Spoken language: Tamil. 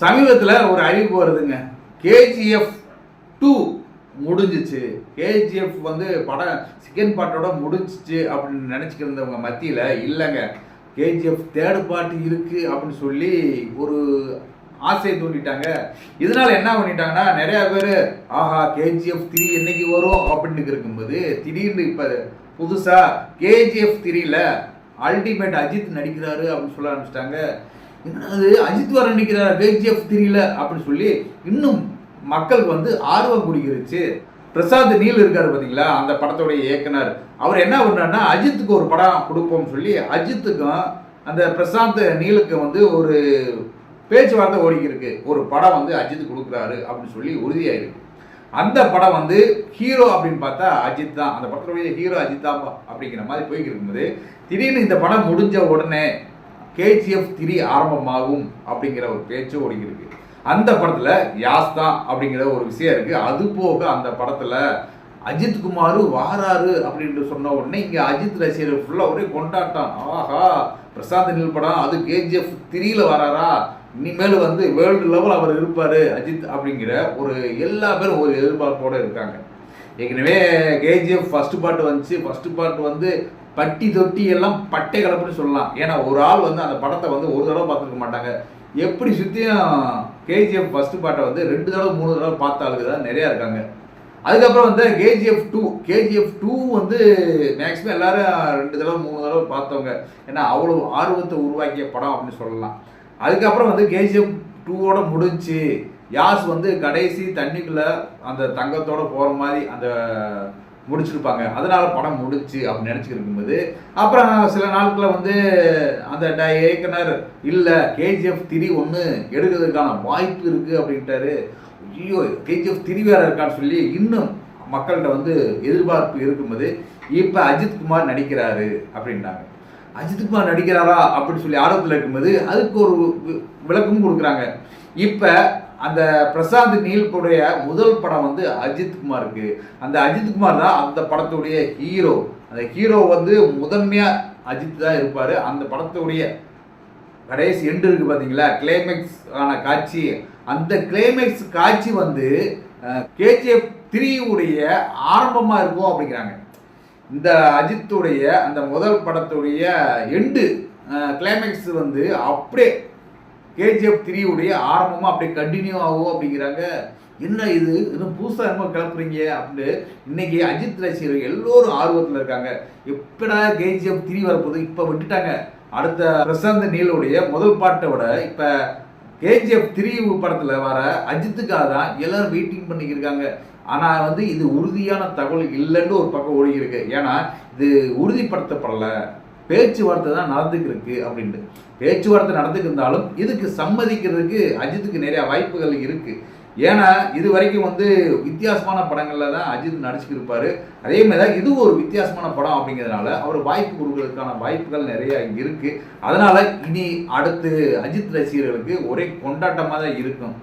சமீபத்தில் ஒரு அறிவிப்பு வருதுங்க. கேஜிஎஃப் டூ முடிஞ்சிச்சு. கேஜிஎஃப் வந்து படம் செகண்ட் பார்ட்டோட முடிஞ்சிச்சு அப்படின்னு நினச்சிக்கிருந்தவங்க மத்தியில் இல்லைங்க. கேஜிஎஃப் தேர்ட் பார்ட் இருக்குது அப்படின்னு சொல்லி ஒரு ஆசையை தூண்டிட்டாங்க. இதனால் என்ன பண்ணிட்டாங்கன்னா நிறையா பேர் ஆஹா கேஜிஎஃப் த்ரீ என்னைக்கு வரும் அப்படின்னு இருக்கும்போது திடீர்னு இப்போ புதுசாக கேஜிஎஃப் த்ரீல அல்டிமேட் அஜித் நடிக்கிறாரு அப்படின்னு சொல்ல ஆரம்பிச்சிட்டாங்க. என்னது அஜித் வர நடிக்கிறாரா கேஜிஎஃப் தெரியல அப்படின்னு சொல்லி இன்னும் மக்களுக்கு வந்து ஆர்வம் குடிக்கிருச்சு. பிரசாத் நீல் இருக்காரு பார்த்தீங்களா அந்த படத்தோடைய இயக்குனர். அவர் என்ன பண்ணாருன்னா அஜித்துக்கு ஒரு படம் கொடுப்போம்னு சொல்லி அஜித்துக்கும் அந்த பிரசாந்த் நீலுக்கு வந்து ஒரு பேச்சுவார்த்தை ஓடிக்கிருக்கு. ஒரு படம் வந்து அஜித் கொடுக்குறாரு அப்படின்னு சொல்லி உறுதியாயிருக்கு. அந்த படம் வந்து ஹீரோ அப்படின்னு பார்த்தா அஜித் தான். அந்த படத்துடைய ஹீரோ அஜித் தான் அப்படிங்கிற மாதிரி போய்கிட்டு இருக்கும்போது திடீர்னு இந்த படம் முடிஞ்ச உடனே கேஜிஎஃப் த்ரீ ஆரம்பமாகும் அப்படிங்கிற ஒரு பேச்சு ஓடிக்கிருக்கு அந்த படத்தில் யாஸ்தா அப்படிங்கிற ஒரு விஷயம் இருக்குது அது போக அந்த படத்தில் அஜித் குமார் வாராரு அப்படின்ட்டு சொன்ன உடனே இங்கே அஜித் ரசிகர்கள் ஃபுல்லாக ஒரே கொண்டாட்டம். ஆஹா பிரசாந்த் நில் படம் அது கேஜிஎஃப் த்ரீல வராரா? இனிமேல் வந்து வேர்ல்டு லெவல் அவர் இருப்பார் அஜித் அப்படிங்கிற ஒரு எல்லா பேரும் ஒரு எதிர்பார்ப்போடு இருக்காங்க. ஏற்கனவே கேஜிஎஃப் ஃபஸ்ட்டு பார்ட் வந்துச்சு. ஃபஸ்ட்டு பார்ட் வந்து பட்டி தொட்டி எல்லாம் பட்டை கலப்புன்னு சொல்லலாம். ஏன்னா ஒரு ஆள் வந்து அந்த படத்தை வந்து ஒரு தடவை பார்த்துருக்க மாட்டாங்க. எப்படி சுற்றியும் கேஜிஎஃப் ஃபஸ்ட்டு பார்ட்டை வந்து ரெண்டு தடவை மூணு தடவை பார்த்த ஆளுக்கு தான் நிறையா இருக்காங்க. அதுக்கப்புறம் வந்து கேஜிஎஃப் டூ கேஜிஎஃப் டூ வந்து மேக்ஸிமம் எல்லாரும் ரெண்டு தடவை மூணு தடவை பார்த்தவங்க. ஏன்னா அவ்வளோ ஆர்வத்தை உருவாக்கிய படம் அப்படின்னு சொல்லலாம். அதுக்கப்புறம் வந்து கேஜிஎஃப் டூவோட முடிஞ்சு. யாஸ் வந்து கடைசி தண்ணிக்குள்ள அந்த தங்கத்தோட போகிற மாதிரி அந்த முடிச்சிருப்பாங்க. அதனால படம் முடிச்சு அப்படின்னு நினச்சிட்டு இருக்கும்போது அப்புறம் சில நாட்களில் வந்து அந்த ட- இயக்குனர் இல்லை கேஜிஎஃப் திரி ஒன்று எடுக்கிறதுக்கான வாய்ப்பு இருக்குது அப்படின்ட்டாரு. ஐயோ கேஜிஎஃப் திரி வேற இருக்கான்னு சொல்லி இன்னும் மக்கள்கிட்ட வந்து எதிர்பார்ப்பு இருக்கும்போது இப்போ அஜித் குமார் நடிக்கிறாரு அப்படின்னாங்க. அஜித்குமார் நடிக்கிறாரா அப்படின்னு சொல்லி ஆர்வத்தில் இருக்கும்போது அதுக்கு ஒரு வி- விளக்கமும் கொடுக்குறாங்க. இப்போ அந்த பிரசாந்த் நீல்குடைய முதல் படம் வந்து அஜித்குமாருக்கு. அந்த அஜித்குமார் தான் அந்த படத்துடைய ஹீரோ. அந்த ஹீரோ வந்து முதன்மையாக அஜித் தான் இருப்பார். அந்த படத்துடைய கடைசி எண்டு இருக்குது பார்த்தீங்களா கிளைமேக்ஸ் ஆன காட்சி. அந்த கிளைமேக்ஸ் காட்சி வந்து கேஜிஎஃப் த்ரீ உடைய ஆரம்பமாக இருக்கும் அப்படிங்கிறாங்க. இந்த அஜித்துடைய அந்த முதல் படத்துடைய எண்டு கிளைமேக்ஸ் வந்து அப்படியே கேஜிஎஃப் த்ரீ உடைய ஆரம்பமாக அப்படியே கண்டினியூ ஆகும் அப்படிங்கிறாங்க. என்ன இது? இன்னும் புதுசாக என்னமோ கிளப்புறீங்க அப்படின்னு இன்னைக்கு அஜித் ரசிகர்கள் எல்லோரும் ஆர்வத்தில் இருக்காங்க. எப்படா கேஜிஎஃப் த்ரீ வரப்போது இப்போ விட்டுட்டாங்க. அடுத்த பிரசாந்த் நீலுடைய முதல் பாட்டை விட இப்போ கேஜிஎஃப் த்ரீ படத்தில் வர அஜித்துக்காக தான் எல்லாரும் வெயிட்டிங் பண்ணிக்கிருக்காங்க ஆனால் வந்து இது உறுதியான தகவல் இல்லைன்னு ஒரு பக்கம் ஓடி இருக்கு. ஏன்னா இது உறுதிப்படுத்தப்படல. பேச்சுவார்த்தை தான் நடந்துக்கிருக்கு அப்படின்ட்டு. பேச்சுவார்த்தை நடந்துக்கிருந்தாலும் இதுக்கு சம்மதிக்கிறதுக்கு அஜித்துக்கு நிறையா வாய்ப்புகள் இருக்குது ஏன்னா இது வரைக்கும் வந்து வித்தியாசமான படங்களில் தான் அஜித் நடிச்சுக்கிருப்பார் அதே மாதிரி தான் இது ஒரு வித்தியாசமான படம் அப்படிங்கிறதுனால அவர் வாய்ப்பு கொடுக்கறதுக்கான வாய்ப்புகள் நிறையா இருக்குது அதனால் இனி அடுத்து அஜித் ரசிகர்களுக்கு ஒரே கொண்டாட்டமாக தான் இருக்கும்.